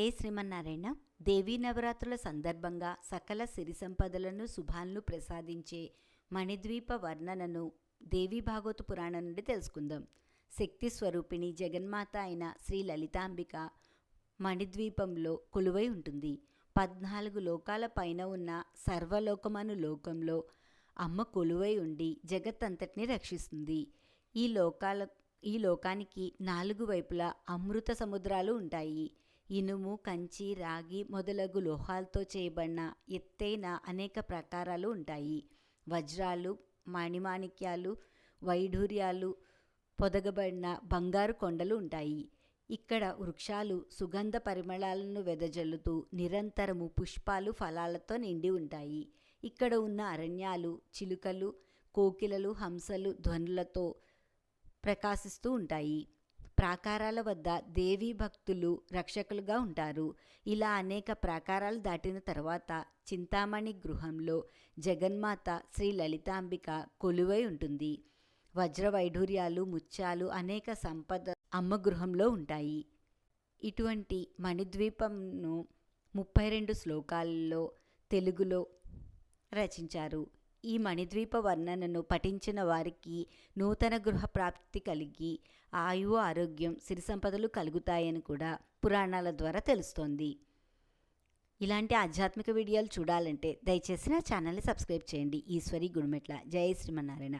జై శ్రీమన్నారాయణ. దేవీ నవరాత్రుల సందర్భంగా సకల సిరి సంపదలను శుభాలను ప్రసాదించే మణిద్వీప వర్ణనను దేవీ భాగవత పురాణం నుండి తెలుసుకుందాం. శక్తి స్వరూపిణి జగన్మాత అయిన శ్రీ లలితాంబిక మణిద్వీపంలో కొలువై ఉంటుంది. పద్నాలుగు లోకాల పైన ఉన్న సర్వలోకమను లోకంలో అమ్మ కొలువై ఉండి జగత్తంతటిని రక్షిస్తుంది. ఈ లోకాల ఈ లోకానికి నాలుగు వైపులా అమృత సముద్రాలు ఉంటాయి. ఇనుము కంచి రాగి మొదలగు లోహాలతో చేయబడిన ఎత్తైన అనేక ప్రకారాలు ఉంటాయి. వజ్రాలు మణిమాణిక్యాలు వైఢూర్యాలు పొదగబడిన బంగారు కొండలు ఉంటాయి. ఇక్కడ వృక్షాలు సుగంధ పరిమళాలను వెదజల్లుతూ నిరంతరము పుష్పాలు ఫలాలతో నిండి ఉంటాయి. ఇక్కడ ఉన్న అరణ్యాలు చిలుకలు కోకిలలు హంసలు ధ్వనులతో ప్రకాశిస్తూ ఉంటాయి. ప్రాకారాల వద్ద దేవీ భక్తులు రక్షకులుగా ఉంటారు. ఇలా అనేక ప్రాకారాలు దాటిన తర్వాత చింతామణి గృహంలో జగన్మాత శ్రీ లలితాంబిక కొలువై ఉంటుంది. వజ్ర వైఢూర్యాలు ముత్యాలు అనేక సంపద అమ్మ గృహంలో ఉంటాయి. ఇటువంటి మణిద్వీపంను ముప్పై రెండు శ్లోకాల్లో తెలుగులో రచించారు. ఈ మణిద్వీప వర్ణనను పఠించిన వారికి నూతన గృహ ప్రాప్తి కలిగి ఆయువు ఆరోగ్యం సిరి సంపదలు కలుగుతాయని కూడా పురాణాల ద్వారా తెలుస్తోంది. ఇలాంటి ఆధ్యాత్మిక వీడియోలు చూడాలంటే దయచేసి నా ఛానల్ని సబ్స్క్రైబ్ చేయండి. ఈశ్వరి గుడిమెట్ల. జయ శ్రీమన్నారాయణ.